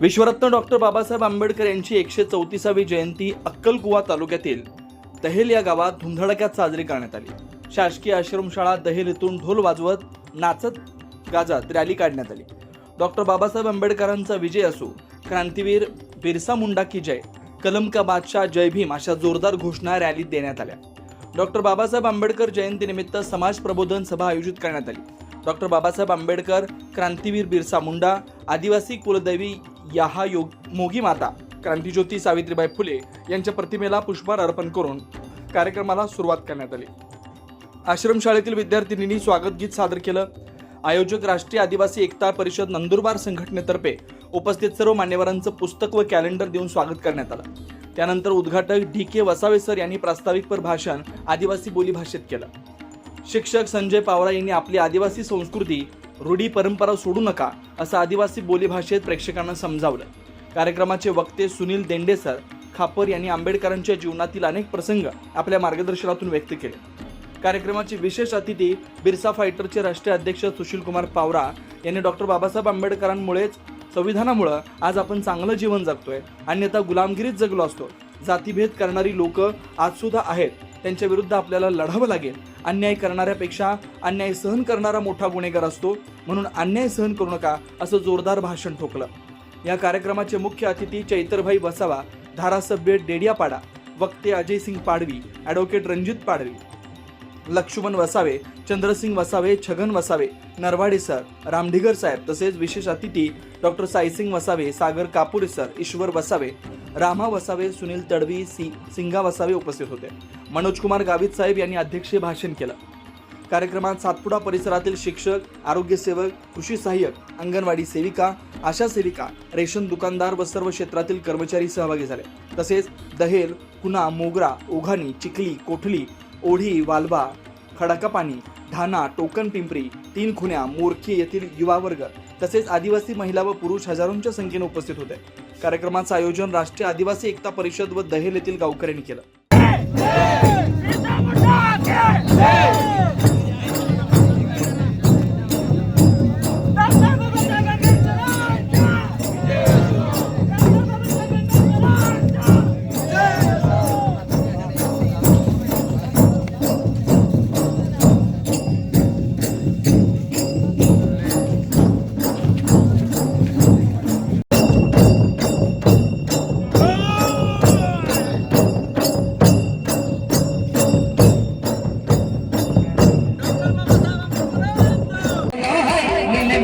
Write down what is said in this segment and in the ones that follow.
विश्वरत्न doctor Babasaheb Ambedkar यांची एकशे चौतीसावी जयंती अक्कलकुवा तालुक्यातील दहेल या गावात धुमधडक्यात साजरी करण्यात आली. शासकीय आश्रमशाळा दहेल इथून ढोल वाजवत नाचत गाजत रॅली काढण्यात आली. डॉक्टर बाबासाहेब आंबेडकरांचा विजय असो क्रांतीवीर बिरसा मुंडा की जय कलम का बादशाह जय भीम अशा जोरदार घोषणा रॅलीत देण्यात आल्या. डॉक्टर बाबासाहेब आंबेडकर जयंतीनिमित्त समाज प्रबोधन सभा आयोजित करण्यात आली. डॉक्टर बाबासाहेब आंबेडकर क्रांतीवीर बिरसा मुंडा आदिवासी कुलदैवी याहा योग मोगी माता क्रांतीज्योती सावित्रीबाई फुले यांच्या प्रतिमेला पुष्पहार अर्पण करून कार्यक्रमाला सुरुवात करण्यात आली. आश्रमशाळेतील विद्यार्थिनींनी स्वागत गीत सादर केलं. आयोजक राष्ट्रीय आदिवासी एकता परिषद नंदुरबार संघटनेतर्फे उपस्थित सर्व मान्यवरांचं पुस्तक व कॅलेंडर देऊन स्वागत करण्यात आलं. त्यानंतर उद्घाटक डी के वसावे सर यांनी प्रास्ताविकपर भाषण आदिवासी बोलीभाषेत केलं. शिक्षक संजय पावरा यांनी आपली आदिवासी संस्कृती रूढी परंपरा सोडू नका असं आदिवासी बोलीभाषेत प्रेक्षकांना समजावलं. कार्यक्रमाचे वक्ते सुनील देंडे सर खापर यांनी आंबेडकरांच्या जीवनातील अनेक प्रसंग आपल्या मार्गदर्शनातून व्यक्त केले. कार्यक्रमाचे विशेष अतिथी बिरसा फायटरचे राष्ट्रीय अध्यक्ष सुशील कुमार पावरा यांनी डॉक्टर बाबासाहेब आंबेडकरांमुळेच संविधानामुळं आज आपण चांगलं जीवन जगतोय अन्यथा गुलामगिरीत जगलो असतो. जातीभेद करणारी लोक आजसुद्धा आहेत. त्यांच्या विरुद्ध आपल्याला लढावं लागेल. अन्याय करणाऱ्यापेक्षा अन्याय सहन करणारा मोठा गुन्हेगार असतो. म्हणून अन्याय सहन करू नका असं जोरदार भाषण ठोकलं. या कार्यक्रमाचे मुख्य अतिथी चैतरभाई वसावा धारासभ्य डेडियापाडा वक्ते अजय सिंग पाडवी ॲडव्होकेट रणजित पाडवी लक्ष्मण वसावे चंद्रसिंग वसावे छगन वसावे नरवाडे सर रामढिगर साहेब तसेच विशेष अतिथी doctor Saisingh Vasave Sagar Kapure sir Ishwar Vasave Rama Vasave Sunil Tadvi C Singa Vasave उपस्थित होते. मनोजकुमार गावित साहेब यांनी अध्यक्षीय भाषण केलं. कार्यक्रमात सातपुडा परिसरातील शिक्षक आरोग्यसेवक कृषी सहाय्यक अंगणवाडी सेविका आशा सेविका रेशन दुकानदार व सर्व क्षेत्रातील कर्मचारी सहभागी झाले. तसेच दहेल कुणा मोगरा ओघानी चिखली कोठली ओढी वालबा खडकापाणी धाना टोकन पिंपरी तीन खुन्या मोरखी येथील युवा वर्ग तसेच आदिवासी महिला व पुरुष हजारोंच्या संख्येने उपस्थित होते. कार्यक्रमाचं आयोजन राष्ट्रीय आदिवासी एकता परिषद व दहेल येथील गावकऱ्यांनी केलं. Ei! Estamos juntos! Ei!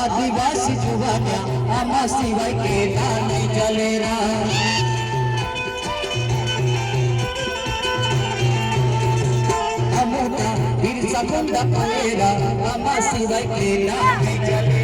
आदिवासी जुवान्या आमा शिवाय केला नाही चालेरा अमुता बिरसा कोंडा पळेरा आमा शिवाय केला नाही चालेरा